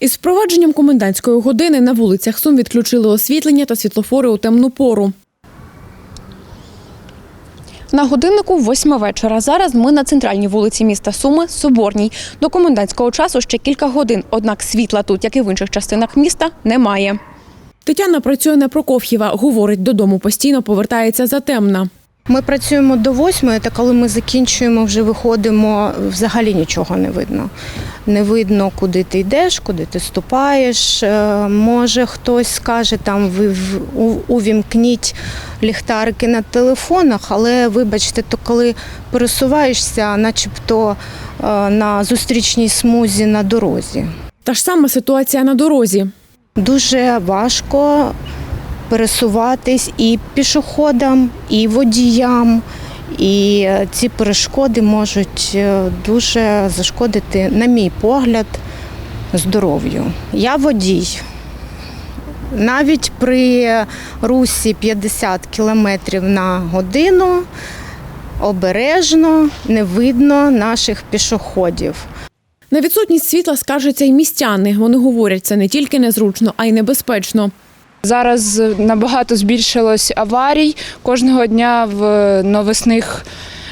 Із впровадженням комендантської години на вулицях Сум відключили освітлення та світлофори у темну пору. На годиннику восьма вечора. Зараз ми на центральній вулиці міста Суми, Соборній. До комендантського часу ще кілька годин, однак світла тут, як і в інших частинах міста, немає. Тетяна працює на Прокоф'єва. Говорить, додому постійно повертається затемна. Ми працюємо до восьмої, та коли ми закінчуємо, вже виходимо, взагалі нічого не видно. Не видно, куди ти йдеш, куди ти ступаєш. Е, Може, хтось скаже, там ви увімкніть ліхтарики на телефонах, але вибачте, то коли пересуваєшся, начебто е, на зустрічній смузі на дорозі. Та ж сама ситуація на дорозі. Дуже важко пересуватись і пішоходам, і водіям. І е, ці перешкоди можуть е, дуже зашкодити, на мій погляд, здоров'ю. Я водій. Навіть при русі 50 км на годину обережно не видно наших пішоходів. На відсутність світла скаржаться й містяни. Вони говорять, це не тільки незручно, а й небезпечно. Зараз набагато збільшилось аварій. Кожного дня в новосних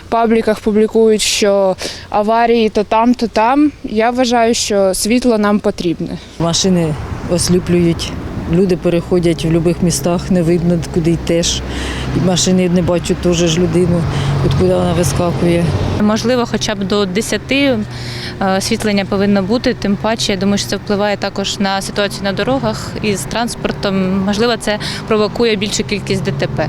пабліках публікують, що аварії то там, то там. Я вважаю, що світло нам потрібне. Машини осліплюють, люди переходять в будь-яких містах, не видно, куди йдеш. І машини не бачать теж ж людину, от куди вона вискакує. Можливо, хоча б до 10 е, освітлення повинно бути. Тим паче, я думаю, що це впливає також на ситуацію на дорогах із транспортом. Можливо, це провокує більшу кількість ДТП.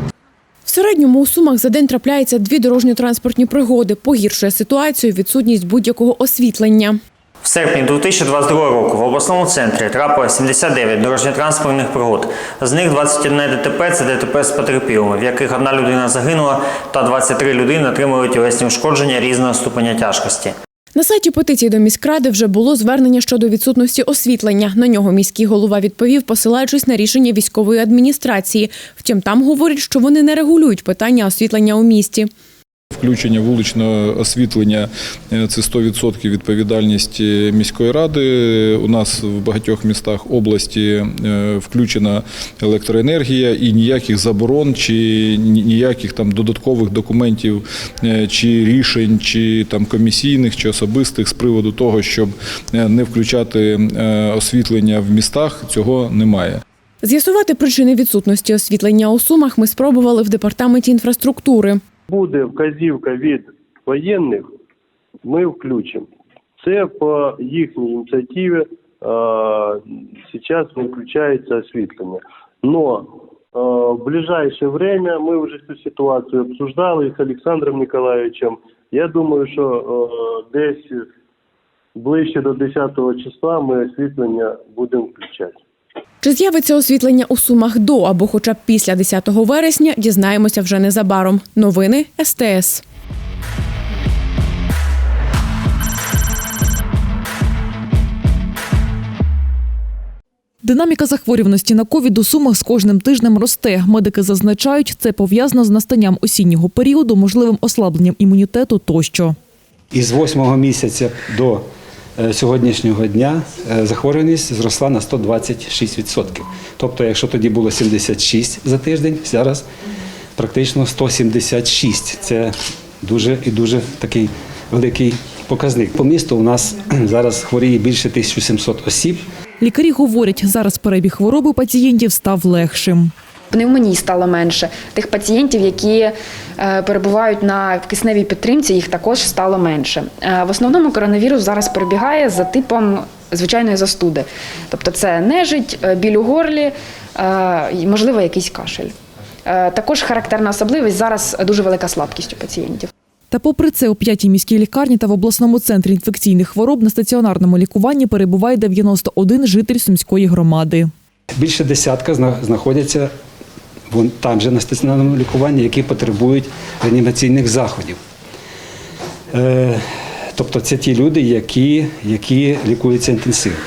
В середньому у Сумах за день трапляється дві дорожньо-транспортні пригоди. Погіршує ситуацію відсутність будь-якого освітлення. В серпні 2022 року в обласному центрі трапилось 79 дорожньо-транспортних пригод. З них 21 ДТП – це ДТП з потерпілими, в яких одна людина загинула та 23 людини отримали тілесні ушкодження різного ступеня тяжкості. На сайті петиції до міськради вже було звернення щодо відсутності освітлення. На нього міський голова відповів, посилаючись на рішення військової адміністрації. Втім, там говорять, що вони не регулюють питання освітлення у місті. Включення вуличного освітлення е, це 100% відповідальність е, міської ради. У нас в багатьох містах області е, включена електроенергія і ніяких заборон чи ніяких там додаткових документів чи рішень, чи там комісійних чи особистих з приводу того, щоб не включати освітлення в містах, цього немає. З'ясувати причини відсутності освітлення у Сумах ми спробували в департаменті інфраструктури. Буде вказівка від воєнних, ми включимо. Це по їхній ініціативі зараз виключається освітлення. Но в ближайшее время ми вже цю ситуацію обсуждали з Олександром Ніколаєвичем. Я думаю, що десь ближче до 10 числа ми освітлення будемо включати. Чи з'явиться освітлення у Сумах до або хоча б після 10 вересня, дізнаємося вже незабаром. Новини СТС. Динаміка захворюваності на ковід у Сумах з кожним тижнем росте. Медики зазначають, це пов'язано з настанням осіннього періоду, можливим ослабленням імунітету тощо. Із восьмого місяця до сьогоднішнього дня е, захворюваність зросла на 126%. Тобто, якщо тоді було 76 за тиждень, зараз практично 176. Це дуже і дуже такий великий показник. По місту у нас зараз хворіє більше 1700 осіб. Лікарі говорять, зараз перебіг хвороби пацієнтів став легшим. Пневмоній стало менше. Тих пацієнтів, які е, перебувають на кисневій підтримці, їх також стало менше. Е, В основному коронавірус зараз перебігає за типом звичайної застуди. Тобто це нежить, е, біль у горлі, можливо, якийсь кашель. Також характерна особливість зараз дуже велика слабкість у пацієнтів. Та попри це, у п'ятій міській лікарні та в обласному центрі інфекційних хвороб на стаціонарному лікуванні перебуває 91 житель Сумської громади. Більше десятка зна- знаходяться там же на стаціонарному лікуванні, які потребують реанімаційних заходів. Е, Тобто це ті люди, які, які лікуються інтенсивно.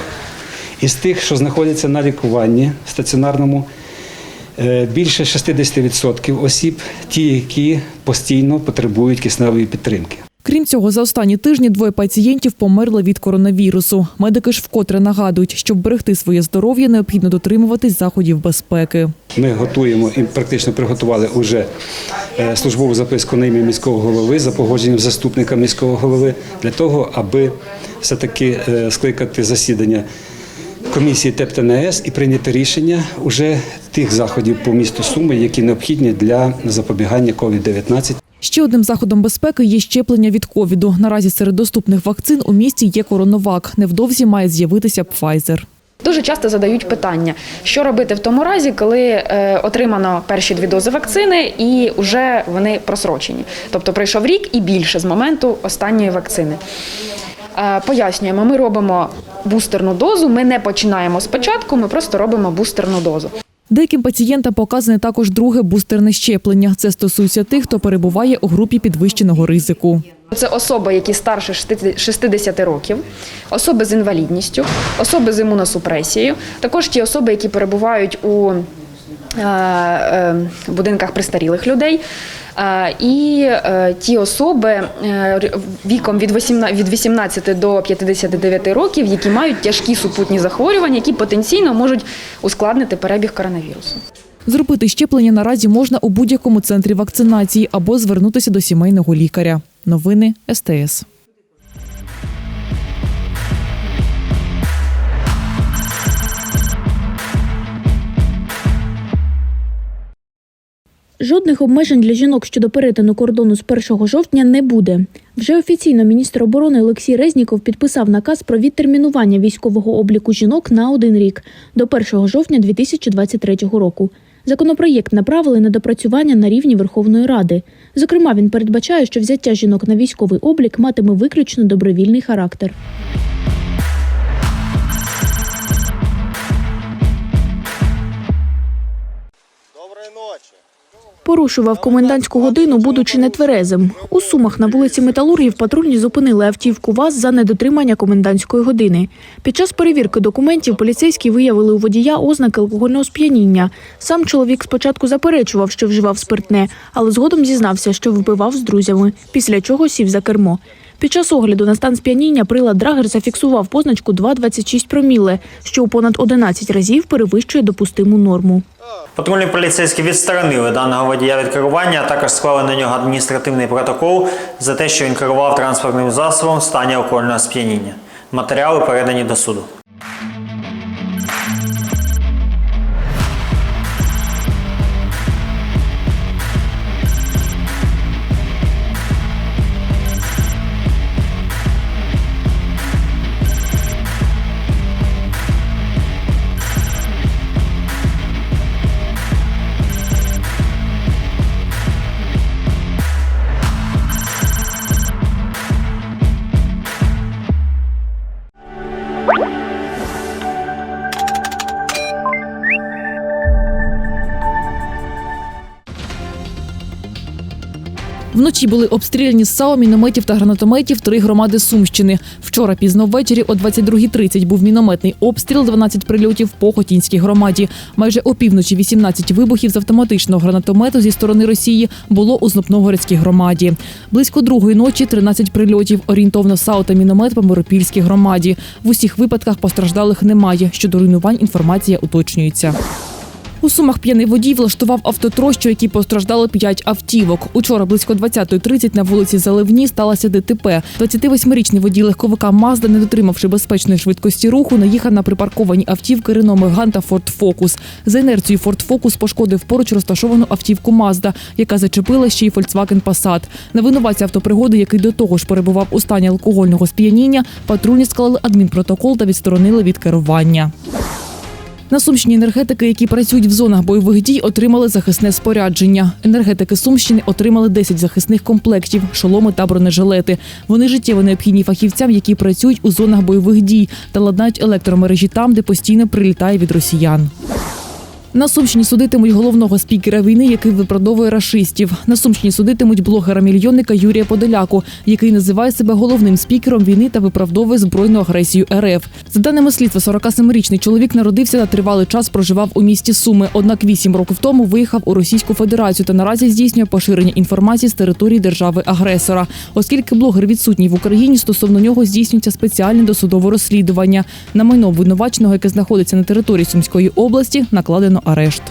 Із тих, що знаходяться на лікуванні стаціонарному, е, більше 60% осіб, ті, які постійно потребують кисневої підтримки. Крім цього, за останні тижні двоє пацієнтів померли від коронавірусу. Медики ж вкотре нагадують, щоб берегти своє здоров'я, необхідно дотримуватись заходів безпеки. Ми готуємо і практично приготували уже е, службову записку на ім'я міського голови за погодженням заступника міського голови для того, аби все-таки е, скликати засідання комісії ТЕП і прийняти рішення уже тих заходів по місту Суми, які необхідні для запобігання COVID-19 Ще одним заходом безпеки є щеплення від ковіду. Наразі серед доступних вакцин у місті є коронавак. Невдовзі має з'явитися Pfizer. Дуже часто задають питання, що робити в тому разі, коли е, отримано перші дві дози вакцини і вже вони просрочені. Тобто пройшов рік і більше з моменту останньої вакцини. Е, пояснюємо, ми робимо бустерну дозу, ми не починаємо спочатку, ми просто робимо бустерну дозу. Деяким пацієнтам показане також друге бустерне щеплення. Це стосується тих, хто перебуває у групі підвищеного ризику. Це особи, які старше 60 років, особи з інвалідністю, особи з імуносупресією, також ті особи, які перебувають у будинках престарілих людей. е, І е, ті особи е, віком від 18 від 18 до 59 років, які мають тяжкі супутні захворювання, які потенційно можуть ускладнити перебіг коронавірусу. Зробити щеплення наразі можна у будь-якому центрі вакцинації або звернутися до сімейного лікаря. Новини СТС. Жодних обмежень для жінок щодо перетину кордону з 1 жовтня не буде. Вже офіційно міністр оборони Олексій Резніков підписав наказ про відтермінування військового обліку жінок на один рік до 1 жовтня 2023 року. Законопроєкт направили на допрацювання на рівні Верховної Ради. Зокрема, він передбачає, що взяття жінок на військовий облік матиме виключно добровільний характер. Порушував комендантську годину, будучи нетверезим. У Сумах на вулиці Металургів патрульні зупинили автівку ВАЗ за недотримання комендантської години. Під час перевірки документів поліцейські виявили у водія ознаки алкогольного сп'яніння. Сам чоловік спочатку заперечував, що вживав спиртне, але згодом зізнався, що випивав з друзями, після чого сів за кермо. Під час огляду на стан сп'яніння прилад Драгер зафіксував позначку 2,26 проміле, що у понад 11 разів перевищує допустиму норму. Патрульні поліцейські відсторонили даного водія від керування, а також склали на нього адміністративний протокол за те, що він керував транспортним засобом в стані алкогольного сп'яніння. Матеріали передані до суду. Вночі були обстріляні з САУ, мінометів та гранатометів три громади Сумщини. Вчора пізно ввечері о 22.30 був мінометний обстріл, 12 прильотів по Хотінській громаді. Майже опівночі 18 вибухів з автоматичного гранатомету зі сторони Росії було у Знопновгородській громаді. Близько другої ночі 13 прильотів. Орієнтовно САУ та міномет по Миропільській громаді. В усіх випадках постраждалих немає. Щодо руйнувань інформація уточнюється. У Сумах п'яний водій влаштував автотрощу, який постраждало п'ять автівок. Учора близько 20.30 на вулиці Заливні сталося ДТП. 28-річний водій легковика Мазда, не дотримавши безпечної швидкості руху, наїхав на припарковані автівки Рено Меган та Форд Фокус. За інерцією Форд Фокус пошкодив поруч розташовану автівку Мазда, яка зачепила ще й Volkswagen Passat. На винуватця автопригоди, який до того ж перебував у стані алкогольного сп'яніння, патрульні склали адмінпротокол та відсторонили від керування. На Сумщині енергетики, які працюють в зонах бойових дій, отримали захисне спорядження. Енергетики Сумщини отримали 10 захисних комплектів, шоломи та бронежилети. Вони життєво необхідні фахівцям, які працюють у зонах бойових дій та ладнають електромережі там, де постійно прилітає від росіян. На Сумщині судитимуть головного спікера війни, який виправдовує рашистів. На Сумщині судитимуть блогера-мільйонника Юрія Подоляку, який називає себе головним спікером війни та виправдовує збройну агресію РФ. За даними слідства, 47-річний чоловік народився та тривалий час проживав у місті Суми. Однак вісім років тому виїхав у Російську Федерацію та наразі здійснює поширення інформації з території держави-агресора. Оскільки блогер відсутній в Україні, стосовно нього здійснюється спеціальне досудове розслідування. На майно обвинуваченого, яке знаходиться на території Сумської області, накладено арешт.